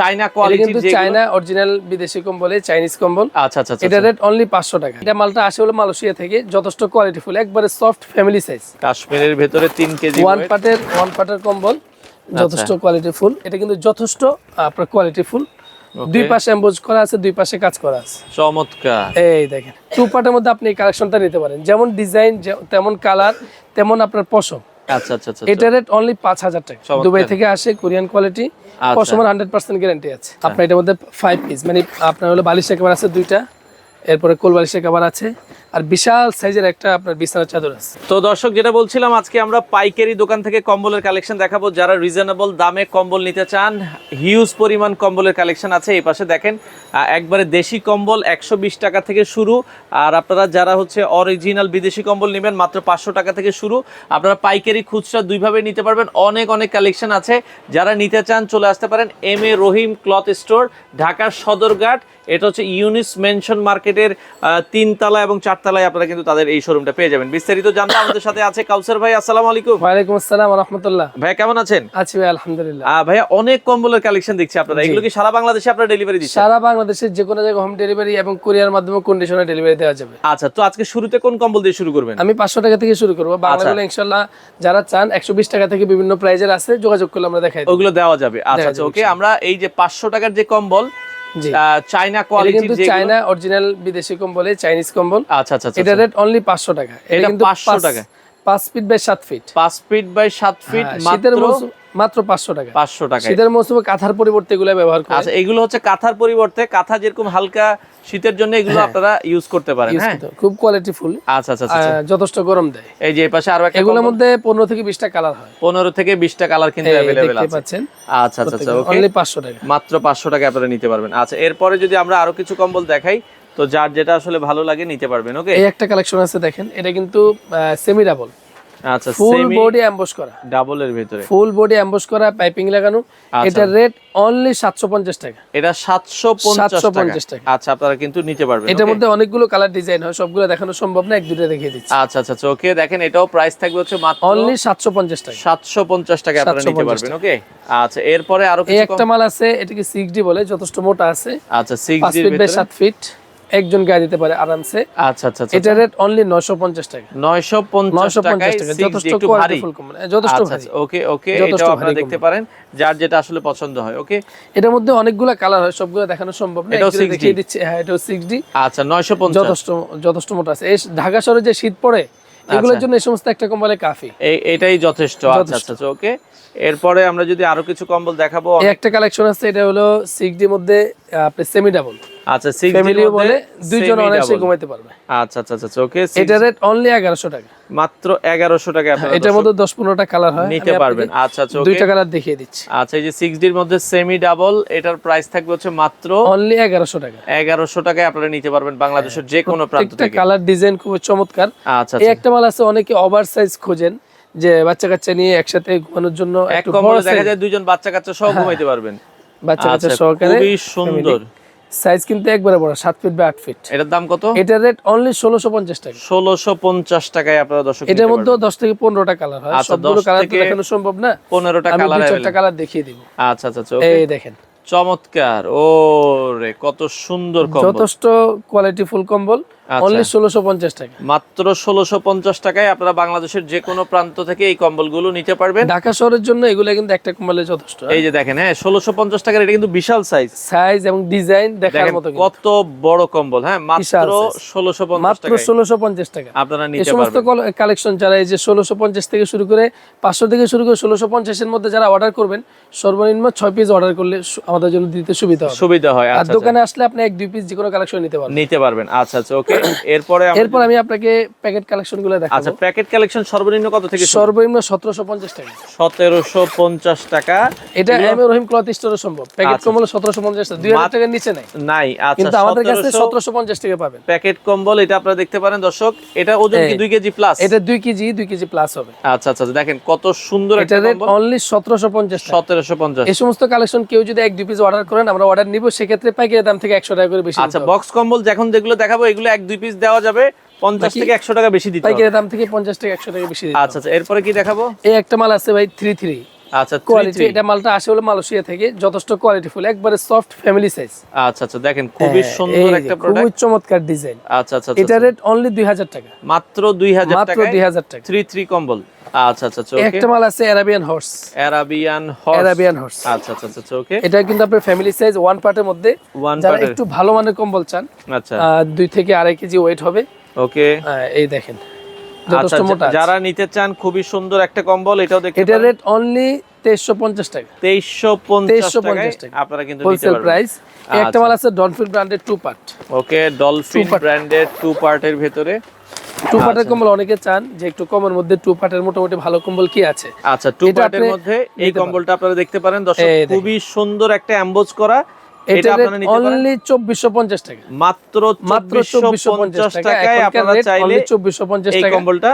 চাইনা quality কিন্তু China original বিদেশি কম্বল চাইনিজ কম্বল। আচ্ছা আচ্ছা আচ্ছা এটা রেট অনলি পাঁচশো টাকা। এটা মালটা আসে হলো মালয়েশিয়া থেকে যথেষ্ট কোয়ালিটি ফুল একবারে সফট ফ্যামিলি সাইজ কাশ্মীরের ভেতরে তিন কেজি ওয়ান। পার্টের ওয়ান পার্টের কম্বল আচ্ছা। যথেষ্ট কোয়ালিটি ফুল। এটা কিন্তু যথেষ্ট আপনার কোয়ালিটি ফুল। দুই পাশে এম্বোজ করা আছে দুই পাশে কাজ করা আছে। চমৎকার। এই দেখেন টু পার্টের মধ্যে আপনি এই কালেকশনটা নিতে পারেন। যেমন ডিজাইন তেমন কালার তেমন আপনার পশম। আচ্ছা আচ্ছা আচ্ছা এটা রেট অনলি পাঁচ হাজার টাকা। দুবাই থেকে আসে কোরিয়ান কোয়ালিটি আচ্ছা। হান্ড্রেড পার্সেন্ট গ্যারান্টি আছে আপনার এটার মধ্যে ফাইভ পিস মানে আপনার হলো বালিশ একেবারে আছে দুইটা এরপরে কোল বালিশের কাবার আছে। আর বিশাল সাইজের একটা আপনার বিছানার চাদর আছে। তো দর্শক, যেটা বলছিলাম, আজকে আমরা পাইকারি দোকান থেকে কম্বলের কালেকশন দেখাবো। যারা রিজনেবল দামে কম্বল নিতে চান হিউজ পরিমাণ কম্বলের কালেকশন আছে এই পাশে দেখেন। একবারে দেশি কম্বল, একশো বিশ টাকা থেকে শুরু। আর আপনারা যারা হচ্ছে অরিজিনাল বিদেশি কম্বল নেবেন, মাত্র পাঁচশো টাকা থেকে শুরু। আপনারা পাইকারি খুচরা দুইভাবে নিতে পারবেন। অনেক অনেক কালেকশন আছে। যারা নিতে চান, চলে আসতে পারেন M A Rahim cloth store ঢাকার সদরঘাট। এটা হচ্ছে ইউনিস মেনশন মার্কেটের তিনতলা এবং চারতলায় আপনারা কিন্তু তাদের এই শোরুমটা পেয়ে যাবেন। বিস্তারিত জানতে আমাদের সাথে আছে কাউসার ভাই আসসালামু আলাইকুম। ওয়ালাইকুম আসসালাম রহমতুল্লাহ। ভাইয়া কেমন আছেন? আছি ভাই আলহামদুলিল্লাহ। ভাইয়া অনেক কম্বলের কালেকশন দেখছি আপনারা। এগুলো কি সারা বাংলাদেশে আপনারা ডেলিভারি দিচ্ছেন? সারা বাংলাদেশের যে কোনো জায়গায় হোম ডেলিভারি এবং কুরিয়ার মাধ্যমে কন্ডিশনে ডেলিভারি দেওয়া যাবে। আচ্ছা তো আজকে শুরুতে কোন কম্বল দিয়ে শুরু করবেন? আমি পাঁচশো টাকা থেকে শুরু করব। আচ্ছা। বাংলাগুলো ইনশাল্লাহ যারা চান একশো বিশ টাকা থেকে বিভিন্ন প্রাইজের আছে যোগাযোগ করলে আমরা দেখাই দেব। ওগুলো দেওয়া যাবে। আচ্ছা দেওয়া আচ্ছা ওকে আমরা এই যে পাঁচশো টাকার যে কম্বল চাইনা এটা কিন্তু চাইনা চায়না অরিজিনাল বিদেশি কম্বল চাইনিজ কম্বল। আচ্ছা আচ্ছা আচ্ছা এটা রেট অনলি পাঁচশো টাকা। এটা কিন্তু 500 টাকা। পাঁচ ফিট বাই সাত ফিট পাঁচ ফিট বাই সাত ফিট হ্যাঁ, মাত্র মাত্র পাঁচশো টাকা। পাঁচশো টাকা শীতের মৌসুমে কাঁথার পরিবর্তে এগুলো ব্যবহার করে আচ্ছা এগুলো হচ্ছে কাঁথার পরিবর্তে কাঁথা যেরকম হালকা শীতের জন্য এগুলো আপনারা ইউজ করতে পারেন হ্যাঁ। হ্যাঁ। খুব কোয়ালিটি ফুল আচ্ছা আচ্ছা আচ্ছা যথেষ্ট গরম দেয়। এই যে পাশে আরও একটা এগুলোর মধ্যে পনেরো থেকে বিশটা কালার হয়। পনেরো থেকে বিশটা কালার কিন্তু অ্যাভেলেবেল আছে। পাচ্ছেন। আচ্ছা আচ্ছা আচ্ছা ওকে অনলি পাঁচশো টাকা। মাত্র পাঁচশো টাকা আপনারা নিতে পারবেন। আচ্ছা এরপরে যদি আমরা আরও কিছু কম্বল দেখাই তো যার যেটা আসলে ভালো লাগে নিতে পারবেন ওকে এই একটা কালেকশন আছে দেখেন এটা কিন্তু সেমি ডাবল আচ্ছা ফুল বডি অ্যাম্বস করা। ডাবলের ভিতরে। ফুল বডি অ্যাম্বস করা পাইপিং লাগানো। আচ্ছা। এটার রেট অনলি সাতশো পঞ্চাশ টাকা। এটা 750 টাকা। আচ্ছা আপনারা কিন্তু নিতে পারবেন এটার মধ্যে অনেকগুলো কালার ডিজাইন হয় সবগুলো দেখানো সম্ভব না এক দুটো দেখিয়ে দিচ্ছি। আচ্ছা আচ্ছা আচ্ছা ওকে দেখেন এটাও প্রাইস থাকবে হচ্ছে মাত্র অনলি সাতশো পঞ্চাশ টাকা। সাতশো পঞ্চাশ টাকা আপনারা নিতে পারবেন ওকে আচ্ছা এরপরে আরও কিছু একটা মাল আছে এটাকে সিক্স ডি বলে যথেষ্ট মোটা আছে। আচ্ছা সিক্স পাঁচ ডির ফিট বাই ভিতরে। সাত ফিট একজন গায়ে দিতে পারে আরামসে। আচ্ছা আচ্ছা আচ্ছা এটা রেট অনলি নয়শো পঞ্চাশ টাকা। নয়শো পঞ্চাশ নয়শো টাকায় পঞ্চাশ টাকা যথেষ্ট ভারী। কম্বল যথেষ্ট আচ্ছা ভারী। আচ্ছা ওকে ওকে এটাও আপনারা দেখতে পারেন যার যেটা আসলে পছন্দ হয় ওকে? এটার মধ্যে অনেকগুলো কালার হয় সবগুলো দেখানো সম্ভব না 6D? দেখিয়ে দিচ্ছি। হ্যাঁ সিক্স ডি আচ্ছা নয়শো পঞ্চাশ। যথেষ্ট যথেষ্ট মোটা আছে। এই ঢাকা শহরে যে শীত পড়ে এগুলোর। জন্য এই সমস্ত একটা কম্বলে কাফি। এটাই যথেষ্ট। আচ্ছা। আচ্ছা ওকে। এরপরে আমরা যদি আরও কিছু কম্বল দেখাবো একটা কালেকশন আছে এটা হলো সিক্স ডির মধ্যে আপনি সেমি ডাবল আচ্ছা ফ্যামিলিও বলে দুইজন অনায়াসে ঘুমাইতে পারবে। আচ্ছা আচ্ছা আচ্ছা ওকে এটা রেট অনলি এগারোশো টাকা। মাত্র এগারোশো টাকা আপনারা এটার মধ্যে দশ পনেরোটা কালার হয়। নিতে পারবেন। আচ্ছা আচ্ছা ওকে দুইটা কালার দেখিয়ে দিচ্ছি। আচ্ছা এই যে সিক্স ডির মধ্যে সেমি ডাবল এটার প্রাইস থাকবে হচ্ছে মাত্র অনলি এগারোশো টাকা। এগারোশো টাকায় আপনারা নিতে পারবেন বাংলাদেশের যে কোনো প্রান্ত থেকে। কালার ডিজাইন খুব চমৎকার। আচ্ছা এই আচ্ছা একটা মাল আছে অনেকে ওভার সাইজ খোঁজেন যে বাচ্চা কাচ্চা নিয়ে একসাথে ঘুমানোর জন্য এক একটু বড় দেখা যায় দুইজন বাচ্চা কাচ্চা সহ ঘুমাইতে পারবেন। বাচ্চা কাচ্চা আচ্ছা সহকারে খুবই সুন্দর। সাইজ কিন্তু একবারে বড় সাত ফিট বা আট ফিট এটার দাম কত? এটার রেট অনলি ষোলোশো পঞ্চাশ টাকা। ষোলোশো পঞ্চাশ টাকায় আপনারা দর্শক এটার মধ্যে দশ থেকে পনেরোটা কালার হয়। আচ্ছা, সবগুলো 10 কালার থেকে দেখানো সম্ভব না। পনেরোটা আমি কালার দুই চারটা কালার দেখিয়ে দিব। আচ্ছা আচ্ছা আচ্ছা এই দেখেন। চমৎকার। ও রে কত সুন্দর কম্বল। যথেষ্ট কোয়ালিটি ফুল কম্বল। অনলি ষোলোশো পঞ্চাশ টাকা। মাত্র ষোলোশো পঞ্চাশ টাকায় আপনারা বাংলাদেশের যে কোনো প্রান্ত থেকে এই কম্বলগুলো নিতে পারবেন। ঢাকা শহরের জন্য এগুলো কিন্তু একটা কম্বলে যথেষ্ট এই যে দেখেন হ্যাঁ ষোলোশো পঞ্চাশ টাকার এটা কিন্তু বিশাল সাইজ সাইজ এবং ডিজাইন দেখার মতো কত বড় কম্বল হ্যাঁ মাত্র ষোলোশো মাত্র ষোলোশো পঞ্চাশ টাকা। আপনারা নিতে সমস্ত কালেকশন যারা এই যে ষোলোশো পঞ্চাশ থেকে শুরু করে পাঁচশো থেকে শুরু করে ষোলোশো পঞ্চাশের মধ্যে যারা অর্ডার করবেন সর্বনিম্ন ছয় পিস অর্ডার করলে আমাদের জন্য দিতে সুবিধা সুবিধা হয় আর আচ্ছা। আচ্ছা। দোকানে আসলে আপনি এক দুই পিস যে কোনো কালেকশন নিতে পারবেন। নিতে পারবেন আচ্ছা আচ্ছা ওকে এরপরে আমরা- এরপর আমি আপনাকে প্যাকেট কালেকশনগুলো আচ্ছা প্যাকেট কালেকশন সর্বনিম্ন কত থেকে সর্বনিম্ন সতেরোশো পঞ্চাশ টাকা। সতেরোশো পঞ্চাশ টাকা। এটা এম রহিম ক্লথ স্টোরে সম্ভব। প্যাকেট আচ্ছা। সতেরোশো পঞ্চাশ টাকা। দুই হাজার টাকার নিচে নাই। নাই আচ্ছা কিন্তু আমাদের কাছে সতেরোশো সতেরোশো পঞ্চাশ টাকা পাবেন। প্যাকেট কম্বল এটা আপনারা দেখতে পারেন দর্শক। এটা ওজন কি এই। দুই কেজি প্লাস এটা দুই কেজি দুই কেজি প্লাস হবে। আচ্ছা আচ্ছা দেখেন কত সুন্দর একটা কম্বল। অনলি সতেরোশো পঞ্চাশ টাকা। সতেরোশো পঞ্চাশ। এই সমস্ত কালেকশন কেউ যদি এক দুই পিস অর্ডার করেন আমরা অর্ডার নিব সেক্ষেত্রে পাইকারি দাম থেকে একশো টাকা করে বেশি আচ্ছা বক্স কম্বল যখন যেগুলো দেখাবো এগুলো এক দুই পিস দেওয়া যাবে পঞ্চাশ বাকি- থেকে একশো টাকা বেশি দিতে হবে। পাইকারি দাম থেকে পঞ্চাশ থেকে একশো টাকা বেশি দিতে আচ্ছা আচ্ছা এরপরে কি দেখাবো? এই একটা মাল আছে ভাই থ্রি থ্রি আচ্ছা কোয়ালিটি এটা মালটা আসে হলো মালয়েশিয়া থেকে যথেষ্ট কোয়ালিটিফুল একবারে সফট ফ্যামিলি সাইজ আচ্ছা আচ্ছা দেখেন খুবই সুন্দর একটা খুবই চমৎকার ডিজাইন আচ্ছা আচ্ছা এটা রেট অনলি দুই হাজার টাকা। মাত্র দুই হাজার মাত্র টাকায় দুই হাজার টাকা। থ্রি থ্রি কম্বল আচ্ছা আচ্ছা ওকে একটা মাল আছে Arabian horse Arabian horse Arabian horse আচ্ছা আচ্ছা আচ্ছা ওকে এটা কিন্তু আপনার ফ্যামিলি সাইজ ওয়ান পার্টের মধ্যে। ওয়ান যারা একটু ভালো মানের কম্বল চান আচ্ছা। দুই থেকে আড়াই কেজি ওয়েট হবে। ওকে এই দেখেন যথেষ্ট মোটা যারা নিতে চান খুবই সুন্দর একটা কম্বল এটাও দেখতে এটা রেট অনলি তেইশশো পঞ্চাশ টাকা। তেইশশো পঞ্চাশ 2350 টাকায় আপনারা কিন্তু নিতে হোলসেল পারবেন। প্রাইস একটা। মাল আছে ডনফিল ব্র্যান্ডের টু পার্ট ওকে ডলফিন. ব্র্যান্ডের টু পার্টের ভেতরে। টু পার্টের আচ্ছা। কম্বল অনেকে চান যে একটু কমের মধ্যে টু পার্টের মোটামুটি ভালো কম্বল কি আছে? আচ্ছা টু পার্টের মধ্যে এই কম্বলটা আপনারা দেখতে পারেন। দর্শক খুবই সুন্দর একটা অ্যাম্বোজ করা। এটা আপনারা নিতে পারেন। অনলি চব্বিশশো পঞ্চাশ টাকা। মাত্র মাত্র চব্বিশশো চব্বিশশো পঞ্চাশ পঞ্চাশ টাকা। টাকায় আপনারা চাইলে অনলি চব্বিশশো পঞ্চাশ এই টাকা। কম্বলটা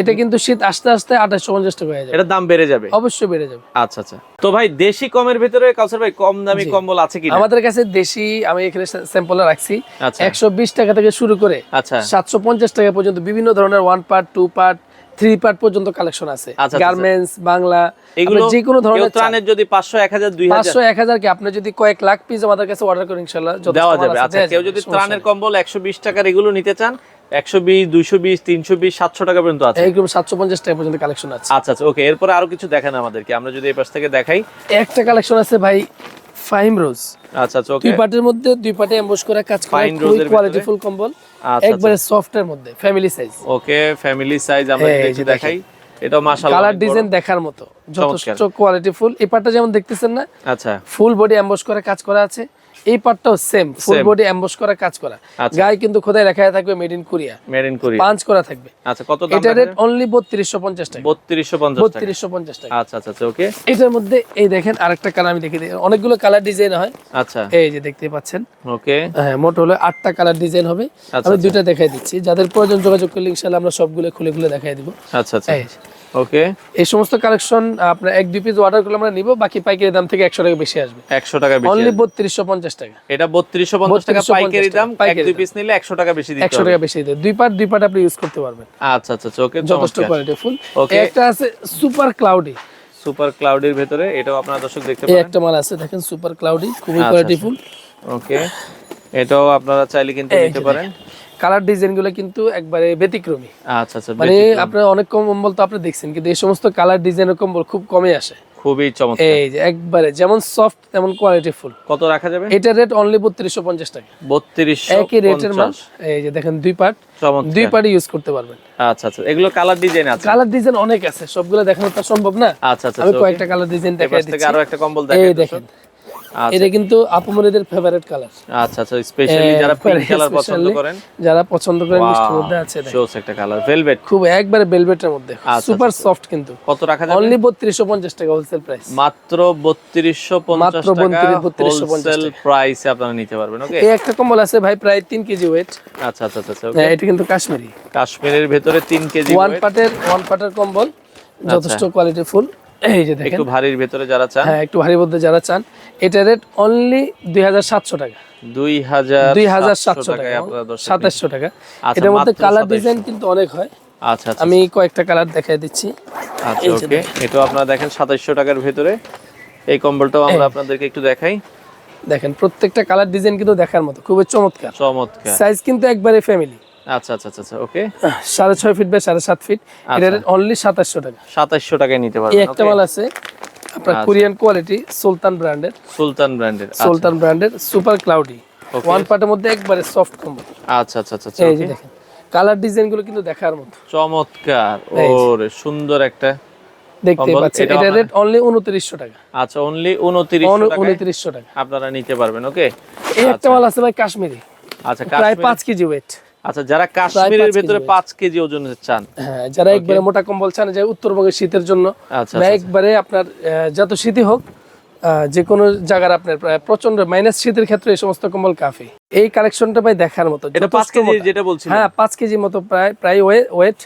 এটা কিন্তু শীত আস্তে আস্তে আঠাশশো পঞ্চাশ টাকা হয়ে যাবে। এটার দাম বেড়ে যাবে? অবশ্যই বেড়ে যাবে। আচ্ছা আচ্ছা। তো ভাই দেশি কমের ভিতরে কাউসার ভাই কম দামি কম্বল আছে কি আমাদের কাছে দেশি আমি এখানে স্যাম্পলে রাখছি। আচ্ছা। একশো বিশ টাকা থেকে শুরু করে আচ্ছা। সাতশো পঞ্চাশ টাকা পর্যন্ত বিভিন্ন ধরনের one part two part three part পর্যন্ত কালেকশন আছে। আচ্ছা, আচ্ছা। গার্মেন্টস বাংলা এগুলো যে কোনো ধরনের ত্রাণের যদি পাঁচশো এক হাজার দুই পাঁচশো এক হাজার কি? আপনি যদি কয়েক লাখ পিস আমাদের কাছে অর্ডার করেন দেওয়া যাবে। আচ্ছা কেউ যদি ত্রাণের কম্বল একশো বিশ টাকার এগুলো নিতে চান একশো বিশ দুইশো বিশ তিনশো বিশ সাতশো টাকা পর্যন্ত আছে। এইরকম সাতশো পঞ্চাশ টাকা পর্যন্ত কালেকশন আছে। আচ্ছা আচ্ছা ওকে এরপরে আরও কিছু দেখান আমাদেরকে আমরা যদি এই পাশ থেকে দেখাই। একটা কালেকশন আছে ভাই রোজ আচ্ছা আচ্ছা ওকে। দুই পার্টের মধ্যে দুই পার্টে এমবোস করা কাজ করে কোয়ালিটিফুল কম্বল মধ্যে family size okay family size আমরা। দেখাই এটা মাশাআল্লাহ কালার ডিজাইন দেখার মতো যথেষ্ট চমৎকার। কোয়ালিটিফুল এই পার্টটা যেমন দেখতেছেন না আচ্ছা। ফুল বডি এমবোস করে কাজ করা আছে। এই পার্টটাও সেম ফুল বডি এমবোস করা কাজ করা। আচ্ছা। গায়ে কিন্তু খোদাই লেখা থাকবে made in Korea made in Korea পাঁচ করা থাকবে। আচ্ছা কত দাম এটা রেট অনলি বত্রিশশো পঞ্চাশ টাকা। বত্রিশশো পঞ্চাশ টাকা। বত্রিশশো পঞ্চাশ টাকা। আচ্ছা আচ্ছা আচ্ছা ওকে এটার মধ্যে এই দেখেন আরেকটা কালার আমি দেখে দিই। অনেকগুলো কালার ডিজাইন হয়। আচ্ছা। এই যে দেখতে পাচ্ছেন। ওকে হ্যাঁ মোট হলো আটটা কালার ডিজাইন হবে। আচ্ছা, আমি দুইটা দেখাই দিচ্ছি। যাদের প্রয়োজন যোগাযোগ করলে ইনশাল্লাহ আমরা সবগুলো খুলে খুলে দেখাই দিব। আচ্ছা আচ্ছা। ওকে এই সমস্ত কালেকশন আপনার এক দুই পিস অর্ডার করলে আমরা নিব বাকি পাইকারি দাম থেকে একশো টাকা বেশি আসবে। একশো টাকা বেশি অনলি বত্রিশশো পঞ্চাশ টাকা। এটা বত্রিশশো পঞ্চাশ টাকা 3250 পাইকারি দাম এক দুই পিস নিলে একশো টাকা বেশি দিতে একশো টাকা বেশি দিতে দুই পার্ট দুই পার্ট আপনি ইউজ করতে পারবেন। আচ্ছা আচ্ছা আচ্ছা ওকে যথেষ্ট কোয়ালিটি ফুল। Okay. একটা আছে সুপার ক্লাউডি সুপার ক্লাউডের ভেতরে এটাও আপনারা দর্শক দেখতে পারেন। একটা মাল আছে দেখেন সুপার ক্লাউডি খুবই আচ্ছা, কোয়ালিটি ফুল। ওকে এটাও আপনারা চাইলে কিন্তু নিতে পারেন। কালার ডিজাইনগুলো কিন্তু একবারে ব্যতিক্রমী। আচ্ছা আচ্ছা মানে। আপনার অনেক কম কম্বল তো আপনি দেখছেন কিন্তু এই সমস্ত কালার ডিজাইনের কম্বল খুব কমে আসে। খুবই চমৎকার। এই যে একবারে যেমন সফট তেমন কোয়ালিটি ফুল কত রাখা যাবে? এটার রেট অনলি বত্রিশশো পঞ্চাশ টাকা। বত্রিশশো একই রেটের মাল। এই যে দেখেন দুই পার্ট দুই পার্ট ইউজ করতে পারবেন। আচ্ছা আচ্ছা এগুলো কালার ডিজাইন আছে? কালার ডিজাইন অনেক আছে সবগুলো দেখানো তো সম্ভব না। আচ্ছা আচ্ছা আমি কয়েকটা কালার ডিজাইন দেখাই থেকে দিচ্ছি। আরও একটা কম্বল এই দেখেন আচ্ছা এটা কিন্তু আপুমনিদের ফেভারিট কালার আচ্ছা আচ্ছা স্পেশালি যারা পিঙ্ক কালার পছন্দ করেন। যারা পছন্দ করেন মিষ্টির মধ্যে আছে। শোস একটা কালার ভেলভেট খুব একবারে বেলভেটের মধ্যে। আচ্ছা, সুপার সফট কিন্তু। কত রাখা যাবে? অনলি বত্রিশশো পঞ্চাশ টাকা হোলসেল প্রাইস মাত্র বত্রিশশো পঞ্চাশ মাত্র 3250 হোলসেল প্রাইসে আপনারা নিতে পারবেন ওকে এই একটা কম্বল আছে ভাই প্রায় তিন কেজি ওয়েট আচ্ছা আচ্ছা আচ্ছা ওকে এটা কিন্তু কাশ্মীরি। কাশ্মীরের ভেতরে তিন কেজি ওয়ান পার্টের ওয়ান পার্টের কম্বল যথেষ্ট কোয়ালিটি ফুল এই যে দেখেন। একটু ভারীর ভেতরে যারা চান। হ্যাঁ একটু ভারী মধ্যে যারা চান এটা রেট অনলি দুই হাজার সাতশো টাকা। দুই হাজার দুই হাজার সাতশো টাকা। আপনারা দর্শক সাতাশশো টাকা। আচ্ছা, এটার মধ্যে কালার ডিজাইন কিন্তু অনেক হয়। আচ্ছা আচ্ছা আমি কয়েকটা কালার দেখাই দিচ্ছি। আচ্ছা ওকে এটাও আপনারা দেখেন সাতাইশশো টাকার ভেতরে। এই কম্বলটাও আমরা আপনাদেরকে একটু দেখাই। দেখেন প্রত্যেকটা কালার ডিজাইন কিন্তু দেখার মতো। খুবই চমৎকার। চমৎকার। সাইজ কিন্তু একবারে ফ্যামিলি আচ্ছা আচ্ছা আচ্ছা ওকে সাড়ে ছয় ফিট বাই সাড়ে সাত ফিট এটা অনলি সাতাশশো টাকা। সাতাইশশো টাকায় নিতে পারবেন একটা মাল আছে আপনার আচ্ছা। কোরিয়ান কোয়ালিটি সুলতান ব্র্যান্ডের। সুলতান ব্র্যান্ডের সুলতান ব্র্যান্ডের সুপার ক্লাউডি ওয়ান পার্টের মধ্যে একবারে সফট কম্বল আচ্ছা আচ্ছা আচ্ছা আচ্ছা এই যে দেখেন কালার ডিজাইনগুলো কিন্তু দেখার মতো। চমৎকার। ওরে সুন্দর একটা দেখতে পাচ্ছেন এটা রেট অনলি উনত্রিশশো টাকা। আচ্ছা অনলি উনত্রিশ উনত্রিশশো টাকা। আপনারা নিতে পারবেন ওকে এই একটা মাল আছে ভাই কাশ্মীরি। আচ্ছা প্রায় কাশ্মীর পাঁচ কেজি ওয়েট আচ্ছা যারা কাশ্মীরের ভেতরে কেজি পাঁচ ওজনের চান। হ্যাঁ যারা একবারে মোটা কম্বল চান যে উত্তরবঙ্গের শীতের জন্য আচ্ছা একবারে আপনার যত শীতই হোক যে কোনো জায়গার আপনার প্রচণ্ড মাইনাস শীতের ক্ষেত্রে এই সমস্ত কম্বল কাফি। এই কালেকশনটা ভাই দেখার মতো এটা পাঁচ কেজি যেটা বলছিলেন। হ্যাঁ পাঁচ কেজি মতো প্রায় প্রায় ওয়েট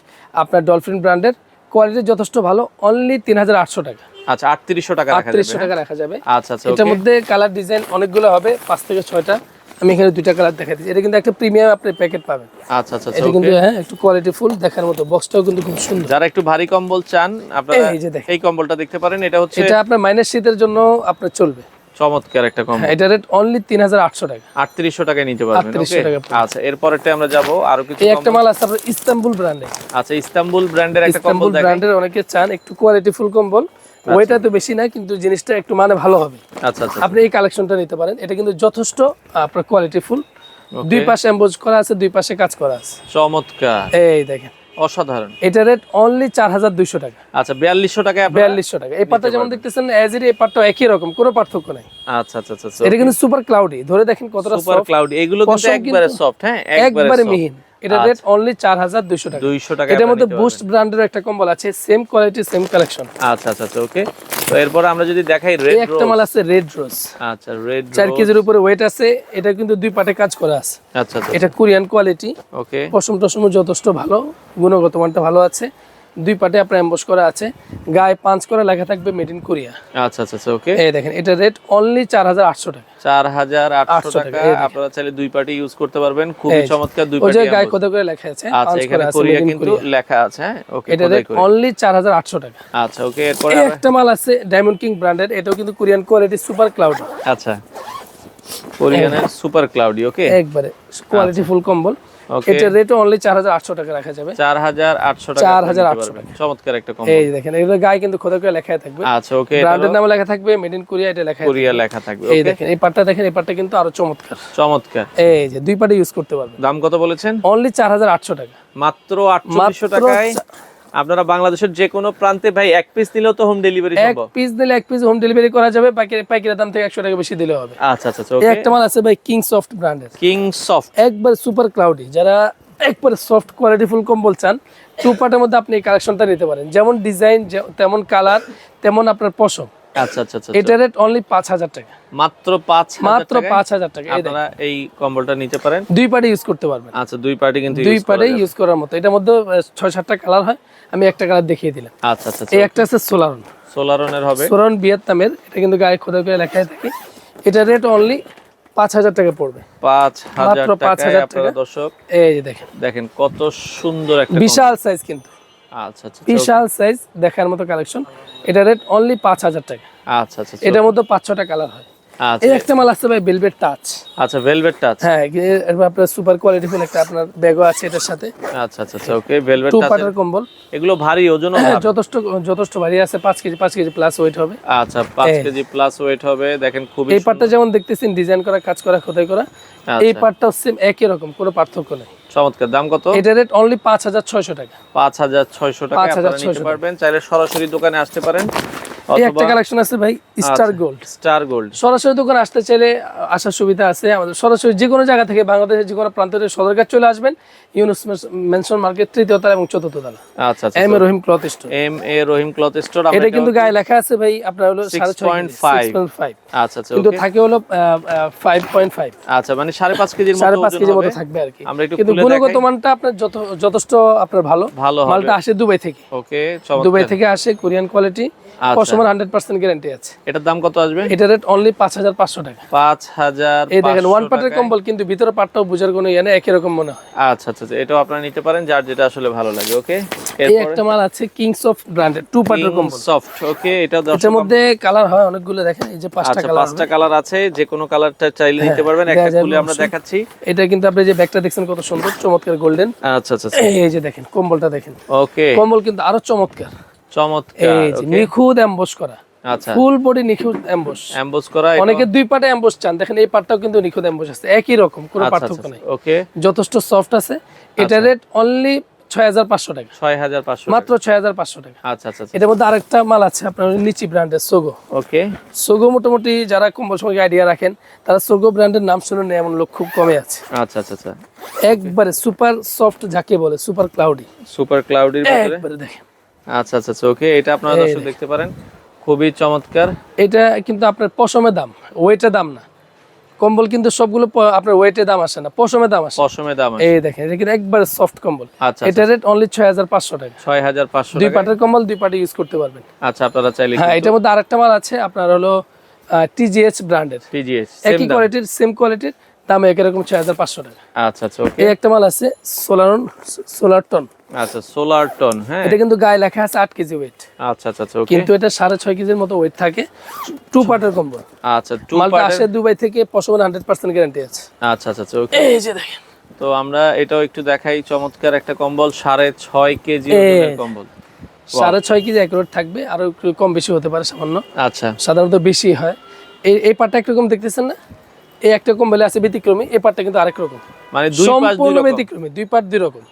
আপনার ডলফিন ব্র্যান্ডের কোয়ালিটি যথেষ্ট ভালো অনলি তিন হাজার আটশো টাকা। আচ্ছা আটত্রিশশো টাকা রাখা যাবে টাকা রাখা যাবে। আচ্ছা আচ্ছা এটার মধ্যে কালার ডিজাইন অনেকগুলো হবে পাঁচ থেকে ছয়টা। আমি এখানে দুইটা কালার দেখা দিচ্ছি। এটা কিন্তু একটা প্রিমিয়াম আপনি প্যাকেট পাবেন। আচ্ছা আচ্ছা আচ্ছা, এটা কিন্তু হ্যাঁ একটু কোয়ালিটি ফুল দেখার মতো। বক্সটাও কিন্তু খুব সুন্দর। যারা একটু ভারী কম্বল চান আপনারা এই যে দেখেন। এই কম্বলটা দেখতে পারেন। এটা হচ্ছে এটা আপনার মাইনাস শীতের জন্য আপনার চলবে। চমৎকার একটা কম্বল। হ্যাঁ এটা রেট অনলি তিন হাজার আটশো টাকা। আটত্রিশশো টাকায় নিতে পারবেন 3800 পড়বে। আচ্ছা এরপরটা আমরা যাব। আরও কিছু এই একটা মাল আছে আপনার ইস্তাম্বুল ব্র্যান্ডের আচ্ছা ইস্তাম্বুল ব্র্যান্ডের একটা কম্বল দেখেন। ইস্তাম্বুল ব্র্যান্ডের অনেকে চান একটু কোয়ালিটি ফুল কম্বল। ওইটা তো বেশি না কিন্তু জিনিসটা একটু মানে ভালো হবে। আচ্ছা আচ্ছা আপনি এই কালেকশনটা নিতে পারেন। এটা কিন্তু যথেষ্ট আপনার কোয়ালিটি ফুল দুই পাশে এমবোজ করা আছে দুই পাশে কাজ করা আছে। চমৎকার। এই দেখেন। অসাধারণ। এটা রেট অনলি চার হাজার দুইশো টাকা। আচ্ছা বিয়াল্লিশশো টাকা বিয়াল্লিশশো টাকা। এই পাটটা যেমন দেখতেছেন এজ এই পাটটা একই রকম কোনো পার্থক্য নাই। আচ্ছা আচ্ছা আচ্ছা এটা কিন্তু সুপার ক্লাউডি ধরে দেখেন কতটা সুপার ক্লাউডি এগুলো কিন্তু একবারে সফট হ্যাঁ? একবারে মিহিন। এটা রেট অনলি চার হাজার দুইশো টাকা। দুইশো টাকা এটার মধ্যে বুস্ট ব্র্যান্ডের একটা কম্বল আছে সেম কোয়ালিটি সেম কালেকশন আচ্ছা আচ্ছা আচ্ছা ওকে তো এরপর আমরা যদি দেখাই রেড একটা মাল আছে রেড রোজ আচ্ছা রেড চার কেজির উপরে ওয়েট আছে এটা কিন্তু দুই পাটে কাজ করা আছে। আচ্ছা আচ্ছা এটা কোরিয়ান কোয়ালিটি ওকে পশম টশম যথেষ্ট ভালো গুণগত মানটা ভালো আছে। দুই পাটে আপনার এম্বস করা আছে। গায়ে পাঁচ করে লেখা থাকবে মেড ইন কোরিয়া আচ্ছা আচ্ছা আচ্ছা ওকে এই দেখেন এটা রেট অনলি চার হাজার আটশো টাকা। চার হাজার আটশো টাকা। আপনারা চাইলে দুই পার্টি ইউজ করতে পারবেন। খুবই চমৎকার দুই ওই যে গায়ে কত করে লেখা আছে? আচ্ছা এখানে কোরিয়া কিন্তু লেখা আছে হ্যাঁ? ওকে এটা রেট অনলি চার হাজার আটশো টাকা। আচ্ছা ওকে এরপরে একটা মাল আছে ডায়মন্ড কিং ব্র্যান্ডের এটাও কিন্তু কোরিয়ান কোয়ালিটি সুপার ক্লাউড আচ্ছা কোরিয়ানের সুপার ক্লাউডি ওকে একবারে কোয়ালিটি ফুল কম্বল ওকে এটার রেটও অনলি চার হাজার আটশো টাকা রাখা যাবে। চার হাজার আটশো টাকা 4800 টাকা। চমৎকার একটা কম এই দেখেন এগুলো গায়ে কিন্তু খোদা করে লেখা থাকবে। আচ্ছা ওকে ব্র্যান্ডের নাম লেখা থাকবে মেড ইন কোরিয়া এটা লেখা কোরিয়া লেখা থাকবে এই দেখেন এই পাটটা দেখেন এই পাটটা কিন্তু আরও চমৎকার। চমৎকার। এই যে দুই পাটে ইউজ করতে পারবেন দাম কত বলেছেন? অনলি চার হাজার আটশো টাকা। মাত্র আটচল্লিশশো মাত্র টাকায় চা- আপনারা বাংলাদেশের যে কোনো প্রান্তে ভাই এক পিস নিলেও তো হোম ডেলিভারি এক পিস দিলে এক পিস হোম ডেলিভারি করা যাবে পাইকারি পাইকারি দাম থেকে একশো টাকা বেশি দিলে হবে। আচ্ছা আচ্ছা ওকে একটা মাল আছে ভাই কিং সফট ব্র্যান্ডের কিং সফট একবার সুপার ক্লাউডি যারা একবার সফট কোয়ালিটি ফুল কম বলছেন টু পার্টের মধ্যে আপনি এই কালেকশনটা নিতে পারেন। যেমন ডিজাইন তেমন কালার তেমন আপনার পশম। আচ্ছা আচ্ছা আচ্ছা এটা রেট অনলি পাঁচ হাজার টাকা। মাত্র পাঁচ হাজার মাত্র টাকায় পাঁচ হাজার টাকা আপনারা এই কম্বলটা নিতে পারেন। দুই পার্টে ইউজ করতে পারবেন। আচ্ছা দুই পার্টি কিন্তু দুই use করা পার্টে যাবে। ইউজ করার মতো। এটার মধ্যে আহ, ছয় সাতটা কালার হয়। আমি একটা কালার দেখিয়ে দিলাম। আচ্ছা আচ্ছা এই একটা আছে সোলারন সোলারনের হবে। সোলারন ভিয়েতনামের এটা কিন্তু গায়ে খোদা করে লেখাই থাকে। এটা রেট অনলি পাঁচ হাজার টাকা পড়বে। পাঁচ হাজার পাঁচ হাজার আপনারা টাকা। দর্শক এই যে দেখেন। দেখেন কত সুন্দর একটা বিশাল সাইজ কিন্তু। আচ্ছা আচ্ছা বিশাল সাইজ দেখার মতো কালেকশন এটা রেট অনলি পাঁচ হাজার টাকা। আচ্ছা আচ্ছা এটার মধ্যে পাঁচ ছটা কালার হয়। এই একটা মাল আছে ভাই বেলভেট টাচ আচ্ছা ভেলভেট টাচ হ্যাঁ আপনার সুপার কোয়ালিটি ফুল একটা আপনার ব্যাগও আছে এটার সাথে। আচ্ছা আচ্ছা আচ্ছা ওকে ভেলভেট টাচ কম্বল। এগুলো ভারী ওজনও হ্যাঁ যথেষ্ট যথেষ্ট ভারী আছে পাঁচ কেজি পাঁচ কেজি প্লাস ওয়েট হবে। আচ্ছা পাঁচ এই। কেজি প্লাস ওয়েট হবে দেখেন খুবই এই পার্টটা যেমন দেখতেছেন ডিজাইন করা কাজ করা খোদাই করা এই আচ্ছা, পার্টটাও সেম একই রকম কোনো পার্থক্য নেই। চমৎকার দাম কত? এটা রেট অনলি পাঁচ হাজার ছয়শো টাকা। পাঁচ হাজার ছয়শো টাকা 5,600 আপনারা নিতে পারবেন। চাইলে সরাসরি দোকানে আসতে পারেন। এই একটা কালেকশন আছে ভাই স্টার গোল্ড স্টার গোল্ড সরাসরি দোকানে আসতে চাইলে আসার সুবিধা আছে। আমাদের সরাসরি যে কোনো জায়গা থেকে বাংলাদেশের যে কোনো প্রান্ত থেকে সদরঘাট চলে আসবেন। ইউনুস মেনশন মার্কেট তৃতীয় তলা এবং চতুর্থ তলা। আচ্ছা আচ্ছা M A Rahim cloth store M A Rahim cloth store এটা কিন্তু গায়ে লেখা আছে ভাই আপনার হলো সাড়ে ছয় 6.5 ফাইভ আচ্ছা আচ্ছা কিন্তু থাকে হলো ফাইভ পয়েন্ট ফাইভ আচ্ছা মানে সাড়ে পাঁচ কেজির সাড়ে মতো কেজির মতো থাকবে আর কি। আমরা একটু কিন্তু গুণগত মানটা আপনার যথেষ্ট আপনার ভালো। ভালো মালটা আসে দুবাই থেকে। ওকে দুবাই থেকে আসে কোরিয়ান কোয়ালিটি। আচ্ছা। কস্টমার গ্যারান্টি আছে। এটার দাম কত আসবে? এটা রেট অনলি পাঁচ হাজার পাঁচশো টাকা। পাঁচ হাজার এই দেখেন ওয়ান পার্টের কম্বল কিন্তু ভিতরে পার্টটাও বুঝার কোনো ইয়ে একই রকম মনে হয়। আচ্ছা আচ্ছা আচ্ছা, এটাও আপনারা নিতে পারেন যার যেটা আসলে ভালো লাগে ওকে? এই একটা মাল আছে কিংস অফ ব্র্যান্ডের টু পার্টের কম্বল সফট ওকে এটা এটার মধ্যে কালার হয় অনেকগুলো দেখেন এই যে পাঁচটা আচ্ছা কালার পাঁচটা কালার আছে যে কোনো কালারটা চাইলে নিতে হ্যাঁ, পারবেন দেয়া একটা খুলে আমরা দেখাচ্ছি। এটা কিন্তু আপনি যে ব্যাগটা দেখছেন কত সুন্দর চমৎকার গোল্ডেন আচ্ছা আচ্ছা আচ্ছা। এই যে দেখেন কম্বলটা দেখেন। ওকে। কম্বল কিন্তু আরও চমৎকার। চমৎকার নিখুঁত এমবোস করা। আচ্ছা। ফুল বডি নিখুঁত এমবোস এমবোস করা অনেকে দুই পাটে এমবোস চান। দেখেন এই পাটটাও কিন্তু নিখুঁত এমবোস আছে। একই রকম কোনো আচ্ছা পার্থক্য নেই। ওকে যথেষ্ট সফট আছে। এটা রেট অনলি ছয় হাজার পাঁচশো টাকা। ছয় হাজার পাঁচশো মাত্র ছয় হাজার পাঁচশো টাকা। আচ্ছা আচ্ছা আচ্ছা। এটার মধ্যে আরেকটা মাল আছে আপনার নিচি ব্র্যান্ডের সোগো ওকে সোগো মোটামুটি যারা কম্বল সময় আইডিয়া রাখেন তারা সোগো ব্র্যান্ডের নাম শুনে নেই এমন লোক খুব কমে আছে। আচ্ছা আচ্ছা আচ্ছা। একবারে সুপার সফট যাকে বলে সুপার ক্লাউডি সুপার ক্লাউডির ভিতরে? একবারে দেখেন। আচ্ছা আচ্ছা আচ্ছা ওকে এটা আপনারা দর্শক দেখতে পারেন। খুবই চমৎকার। এটা কিন্তু আপনার পশমের দাম ওয়েটের দাম না। কম্বল কিন্তু সবগুলো আপনার ওয়েটের দাম আসে না পশমের দাম আসে। পশমে দাম আছে। এই দেখেন এটা কিন্তু একবারে সফট কম্বল। আচ্ছা এটা রেট অনলি ছয় হাজার পাঁচশো টাকা। ছয় হাজার পাঁচশো দুই টাকা। পাটের কম্বল দুই পাটে ইউজ করতে পারবেন। আচ্ছা আপনারা চাইলে হ্যাঁ এটার মধ্যে আরেকটা মাল আছে আপনার হলো টিজিএচ ব্র্যান্ডের টিজিএস একই কোয়ালিটির সেম কোয়ালিটির দাম একরকম ছয় হাজার পাঁচশো টাকা। আচ্ছা আচ্ছা ওকে। একটা মাল আছে সোলারন সোলার টন। আচ্ছা সোলার টন হ্যাঁ। এটা কিন্তু গায়ে লেখা আছে আট কেজি ওয়েট আচ্ছা আচ্ছা আচ্ছা কিন্তু এটা সাড়ে ছয় কেজির মতো ওয়েট থাকে। টু পার্টের কম্বল আচ্ছা টু মালটা আসে দুবাই থেকে পশমের হান্ড্রেড পার্সেন্ট গ্যারান্টি আছে। আচ্ছা আচ্ছা আচ্ছা ওকে। এই যে দেখেন। তো আমরা এটাও একটু দেখাই চমৎকার একটা কম্বল সাড়ে ছয় কেজি কম্বল। সাড়ে ছয় কেজি অ্যাকুরেট থাকবে আরও একটু কম বেশি হতে পারে সামান্য। আচ্ছা। সাধারণত বেশি হয়। এই এই পার্টটা একরকম দেখতেছেন না? এই একটা কম্বলে আছে ব্যতিক্রমী এই পার্টটা কিন্তু আরেক রকম। মানে দুই পাশ দুই সম্পূর্ণ রকম। ব্যতিক্রমী দুই পার্ট দুই রকম।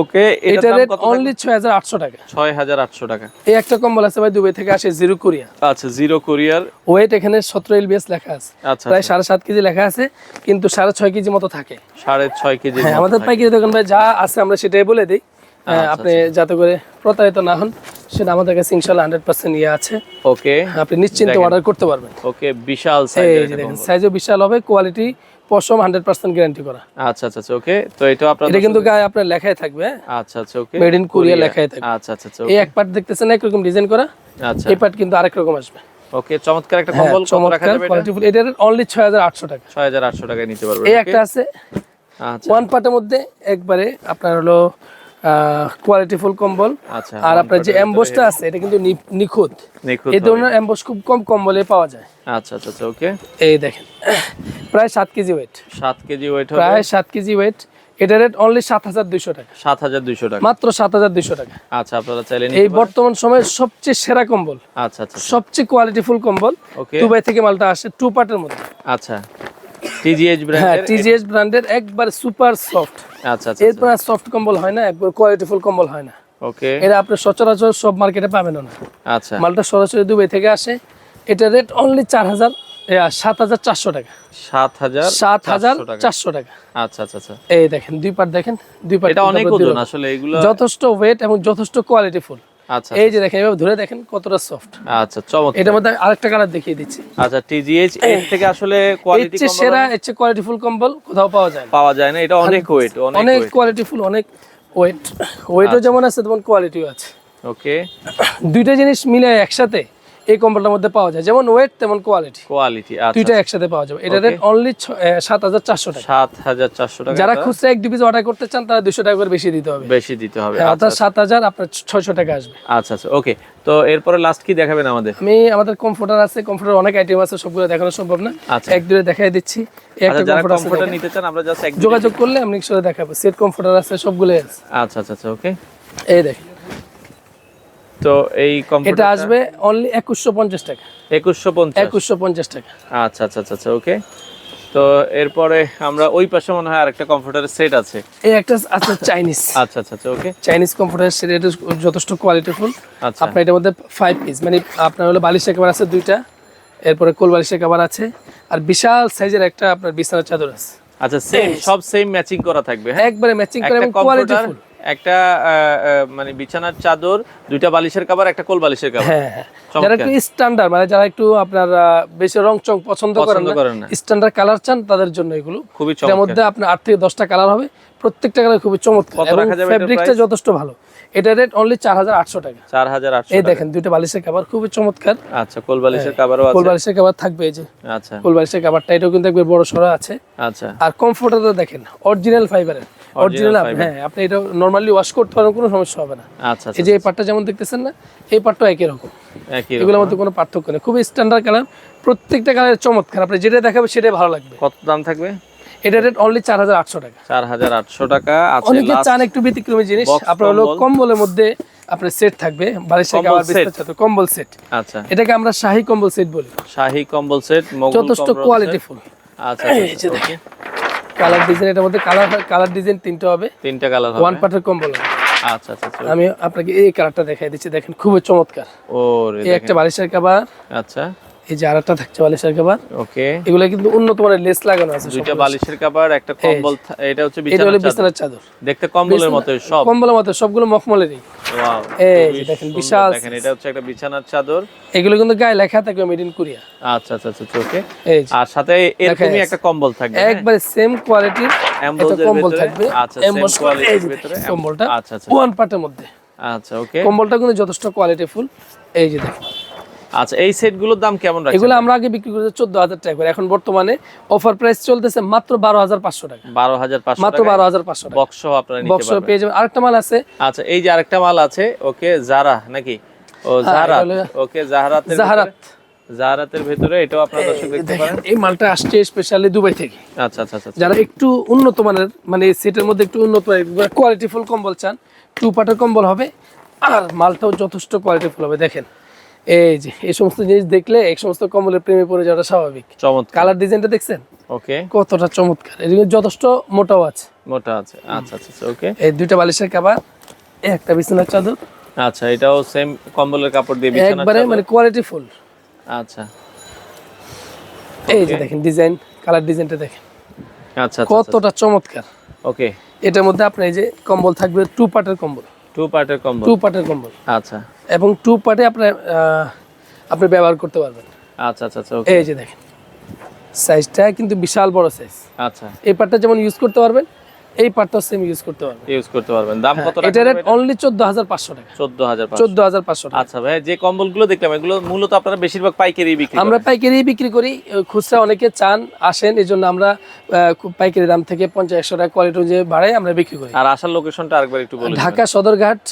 ওকে এটা রেট অনলি ছয় হাজার আটশো টাকা। ছয় হাজার আটশো টাকা। এই একটা কম্বল আছে ভাই দুবাই থেকে আসে জিরো কোরিয়া আচ্ছা জিরো কোরিয়ার ওয়েট এখানে সতেরো এলবিএস লেখা আছে। আচ্ছা প্রায় সাড়ে সাত কেজি লেখা আছে কিন্তু সাড়ে ছয় কেজি মতো থাকে। সাড়ে ছয় কেজি হ্যাঁ আমাদের পাইকারি দোকান ভাই যা আছে আমরা সেটাই বলে দিই। আচ্ছা, আপনি যাতে করে প্রতারিত না হন সেটা আমাদের কাছে ইনশাল্লাহ হান্ড্রেড পার্সেন্ট ইয়ে আছে। ওকে। আপনি নিশ্চিন্তে অর্ডার করতে পারবেন। ওকে বিশাল সাইজও বিশাল হবে কোয়ালিটি পশম হান্ড্রেড পার্সেন্ট গ্যারান্টি করা। আচ্ছা আচ্ছা আচ্ছা ওকে। তো এটা আপনার এটা কিন্তু গায়ে আপনার লেখাই থাকবে হ্যাঁ? আচ্ছা আচ্ছা ওকে। Made in Korea লেখাই থাকবে। আচ্ছা আচ্ছা আচ্ছা এই এক পার্ট দেখতেছেন একরকম ডিজাইন করা। আচ্ছা। এই পার্ট কিন্তু আরেক রকম আসবে। ওকে চমৎকার একটা হ্যাঁ, কম্বল রাখা যাবে এটা? এটার অনলি ছয় হাজার আটশো টাকা। ছয় হাজার আটশো টাকায় নিতে পারবেন এই একটা আছে। আচ্ছা। ওয়ান পার্টের মধ্যে একবারে আপনার হলো কম্বল। আচ্ছা আর আপনার যে এমবোসটা আছে এটা কিন্তু নিখুঁত। এই ধরনের এমবোস খুব কম কম্বলে পাওয়া যায়। আচ্ছা আচ্ছা আচ্ছা ওকে এই দেখেন প্রায় সাত কেজি ওয়েট সাত কেজি ওয়েট প্রায় সাত কেজি ওয়েট এটা রেট অনলি সাত হাজার দুইশো টাকা। সাত হাজার দুইশো টাকা। মাত্র সাত হাজার দুইশো টাকা। আচ্ছা আপনারা চাইলে এই বর্তমান সময়ের সবচেয়ে সেরা কম্বল। আচ্ছা আচ্ছা সবচেয়ে কোয়ালিটিফুল কম্বল। দুবাই থেকে মালটা আসে টু পার্টের মধ্যে। আচ্ছা। হ্যাঁ ব্র্যান্ডের টিজিএস ব্র্যান্ডের একবার সুপার সফট আচ্ছা আচ্ছা এরপর সফট কম্বল হয় না একবার কোয়ালিটিফুল কম্বল হয় না। ওকে এটা আপনি সচরাচর সব মার্কেটে পাবেন না। আচ্ছা। মালটা সরাসরি দুবাই থেকে আসে। এটা রেট অনলি চার হাজার সাত হাজার চারশো টাকা। সাত হাজার সাত হাজার চারশো টাকা। আচ্ছা আচ্ছা আচ্ছা। এই দেখেন দুই পার্ট দেখেন দুই পার্ট এটা অনেক ওজন আসলে এগুলো যথেষ্ট ওয়েট এবং যথেষ্ট কোয়ালিটিফুল আচ্ছা এই যে দেখেন এভাবে ধরে দেখেন কতটা সফট আচ্ছা চমৎকার। এটার মধ্যে আরেকটা কালার দেখিয়ে দিচ্ছি। আচ্ছা টিজিএইচ এর থেকে আসলে কোয়ালিটি কম্বল সেরা এর চেয়ে কোয়ালিটিফুল কম্বল কোথাও পাওয়া যায় না। পাওয়া যায় না এটা অনেক ওয়েট অনেক অনেক কোয়ালিটি ফুল অনেক ওয়েট ওয়েটও আচ্ছা। যেমন আছে তেমন কোয়ালিটিও আছে। ওকে দুইটা জিনিস মিলে একসাথে এই কম্বলটার মধ্যে পাওয়া যায়। যেমন ওয়েট তেমন কোয়ালিটি কোয়ালিটি আচ্ছা দুইটা একসাথে পাওয়া যাবে। এটা রেট অনলি সাত হাজার চারশো টাকা। সাত হাজার চারশো টাকা যারা খুচরা এক দুই পিস অর্ডার করতে চান তারা দুশো টাকা করে বেশি দিতে হবে। বেশি দিতে হবে। হ্যাঁ, আচ্ছা অর্থাৎ সাত হাজার আপনার ছয়শো টাকা আসবে। আচ্ছা আচ্ছা ওকে তো এরপরে লাস্ট কি দেখাবেন আমাদের? আমি আমাদের কমফোর্টার আছে কমফোর্টার অনেক আইটেম আছে সবগুলো দেখানো সম্ভব না। আচ্ছা। এক দুটো দেখাই দিচ্ছি। আচ্ছা নিতে চান আমরা জাস্ট যোগাযোগ করলে আমি দেখাবো। সেট কমফোর্টার আছে সবগুলোই আছে। আচ্ছা আচ্ছা আচ্ছা ওকে এই দেখেন। তো এই এটা আসবে অনলি একুশশো পঞ্চাশ টাকা। একুশশো পঞ্চাশ? একুশশো পঞ্চাশ টাকা। আচ্ছা আচ্ছা আচ্ছা আচ্ছা ওকে তো এরপরে আমরা ওই পাশে মনে হয় আরেকটা কমফোর্টারের সেট আছে। এই একটা আছে চাইনিজ আচ্ছা আচ্ছা আচ্ছা ওকে চাইনিজ কমফোর্টার সেটা এটা যথেষ্ট কোয়ালিটিফুল আচ্ছা। আপনার এটার মধ্যে ফাইভ পিস মানে আপনার হলো বালিশের কাবার আছে দুইটা এরপরে কোল বালিশের কাবার আছে আর বিশাল সাইজের একটা আপনার বিছানার চাদর আছে। আচ্ছা সেম সব সেম ম্যাচিং করা থাকবে হ্যাঁ? একবারে ম্যাচিং করে এবং কোয়ালিটিফুল একটা মানে বিছানার চাদর দুইটা বালিশের কভার একটা কোল বালিশের কভার হ্যাঁ হ্যাঁ। যারা একটু স্ট্যান্ডার্ড মানে যারা একটু আপনার বেশি রং চং পছন্দ করেন না স্ট্যান্ডার্ড কালার চান তাদের জন্য এগুলো। খুবই এর চমৎকার। মধ্যে আপনার আট থেকে দশটা কালার হবে। প্রত্যেকটা কালার খুবই চমৎকার। এবং ফেব্রিকটা যথেষ্ট ভালো। এটা রেট অনলি চার হাজার আটশো টাকা। চার হাজার আটশো এই দেখেন দুইটা বালিশের কাবার খুবই চমৎকার। আচ্ছা কোল বালিশের কোল বালিশের কাবার থাকবে এই যে। আচ্ছা। কোল বালিশের কাবারটা এটাও কিন্তু একবার বড় সরা আছে। আচ্ছা। আর দেখেন অরিজিনাল ফাইবারের অরিজিনাল হ্যাঁ আপনি এটা নর্মালি ওয়াশ করতে পারেন কোনো সমস্যা হবে না। আচ্ছা এই যে এই পাটটা যেমন দেখতেছেন না এই পাটটাও একই রকম। একই রকম। এগুলোর মধ্যে কোনো পার্থক্য নেই। খুবই স্ট্যান্ডার্ড কালার প্রত্যেকটা কালার চমৎকার। আপনি যেটা দেখাবে সেটাই ভালো লাগবে। কত দাম থাকবে? এটা রেট অনলি চার হাজার আটশো টাকা। চার হাজার আটশো টাকা আছে অনেকে চান একটু ব্যতিক্রমী জিনিস আপনার হলো কম্বলের মধ্যে আপনার সেট থাকবে কাবার set। কম্বল সেট আচ্ছা। এটাকে আমরা শাহী কম্বল সেট বলি। শাহী কম্বল সেট যথেষ্ট। কোয়ালিটিফুল আচ্ছা এই আচ্ছা, যে আচ্ছা, দেখেন। কালার ডিজাইন এটার মধ্যে কালার কালার ডিজাইন তিনটা হবে। তিনটা কালার ওয়ান পার্টের কম্বল আচ্ছা আচ্ছা আচ্ছা। আমি আপনাকে এই কালারটা দেখাই দিচ্ছি দেখেন খুবই চমৎকার। এই একটা বালিশের কাবার আচ্ছা। এই যে আরেকটা থাকছে বালিশের কাবার ওকে। এগুলো কিন্তু উন্নত মানের লেস লাগানো আছে দুইটা বালিশের কভার একটা কম্বল এটা হচ্ছে বিছানার চাদর। বিছানার চাদর। দেখতে কম্বলের মতো সব। কম্বলের মতো সবগুলো মখমলেরই। ওয়াও এই দেখেন, বিশাল দেখেন এটা হচ্ছে একটা বিছানার চাদর। এগুলো কিন্তু গায়ে লেখা থাকবে মেড ইন কোরিয়া আচ্ছা আচ্ছা আচ্ছা ওকে। এই আর সাথে এরকমই একটা কম্বল থাকবে? একবারে সেম কোয়ালিটির কম্বল থাকবে। আচ্ছা, এর যে ভেতরে। কম্বলটা আচ্ছা, আচ্ছা। ওয়ান পার্টের মধ্যে। আচ্ছা ওকে। কম্বলটা কিন্তু যথেষ্ট কোয়ালিটিফুল এই যে দেখুন আচ্ছা এই সেটগুলোর দাম কেমন রাখছেন? এগুলো আমরা আগে বিক্রি করতে চোদ্দ হাজার টাকা করে। এখন বর্তমানে অফার প্রাইস চলতেছে মাত্র বারো হাজার পাঁচশো টাকা। বারো হাজার পাঁচশো মাত্র বারো হাজার পাঁচশো টাকা। বক্স আপনারা নিতে বক্স পারবেন। পেয়ে যাবেন। আরেকটা মাল আছে। আচ্ছা এই যে আরেকটা মাল আছে ওকে জারা নাকি? ও হ্যাঁ, জাহারাত ওকে জাহারাতের জাহারাত। ভিতরে- জাহারাতের ভিতরে এটাও আপনারা দর্শক দেখতে পারেন। এই মালটা আসছে স্পেশালি দুবাই থেকে। আচ্ছা আচ্ছা আচ্ছা যারা একটু উন্নত মানের মানে সেটের মধ্যে একটু উন্নত কোয়ালিটি ফুল কম্বল চান টু পার্টের কম্বল হবে আর মালটাও যথেষ্ট কোয়ালিটি ফুল হবে। দেখেন এই যে এই সমস্ত জিনিস দেখলে এই সমস্ত কম্বলের প্রেমে পড়ে যাওয়াটা স্বাভাবিক। চমৎকার। কালার ডিজাইনটা দেখছেন? ওকে। কতটা চমৎকার। যথেষ্ট মোটাও আছে। মোটা আছে। আচ্ছা আচ্ছা আচ্ছা ওকে। এই দুইটা বালিশের কাবার একটা বিছানার চাদর। আচ্ছা এটাও সেম কম্বলের কাপড় দিয়ে বিছানার একবারে মানে কোয়ালিটি ফুল আচ্ছা। এই যে দেখেন ডিজাইন কালার ডিজাইনটা দেখেন। আচ্ছা আচ্ছা কতটা চমৎকার। ওকে। এটার মধ্যে আপনার এই যে কম্বল থাকবে টু পার্টের কম্বল। টু পার্টের কম্বল। টু পার্টের কম্বল। আচ্ছা। এবং টু পার্টে আপনার আপনি ব্যবহার করতে পারবেন। আচ্ছা আচ্ছা আচ্ছা এই যে দেখেন সাইজটা কিন্তু বিশাল বড় সাইজ আচ্ছা। এই পার্টটা যেমন ইউজ করতে পারবেন এই পার্টটাও সেম ইউজ করতে পারবেন। ইউজ করতে পারবেন। দাম কত এটা রেট অনলি চোদ্দ হাজার পাঁচশো টাকা। চোদ্দ হাজার চোদ্দ হাজার পাঁচশো টাকা। আচ্ছা ভাই যে কম্বলগুলো দেখলাম এগুলো মূলত আপনারা বেশিরভাগ পাইকারি বিক্রি আমরা পাইকারি বিক্রি করি খুচরা অনেকে চান আসেন এই জন্য আমরা খুব পাইকারি দাম থেকে পঞ্চাশ একশো টাকা কোয়ালিটি অনুযায়ী বাড়াই আমরা বিক্রি করি। আর আসার লোকেশনটা আরেকবার একটু বলুন ঢাকা সদরঘাট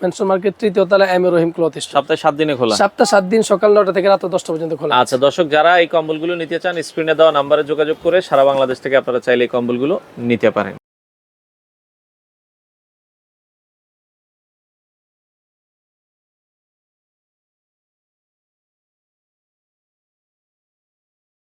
পেনশন মার্কেট তৃতীয় তলা এম রহিম ক্লথ সপ্তাহে সাত দিনে খোলা? সপ্তাহ সাত দিন সকাল নটা থেকে রাত দশটা পর্যন্ত খোলা। আচ্ছা দর্শক যারা এই কম্বলগুলো নিতে চান স্ক্রিনে দেওয়া নাম্বারে যোগাযোগ করে সারা বাংলাদেশ থেকে আপনারা চাইলে এই কম্বলগুলো নিতে পারেন।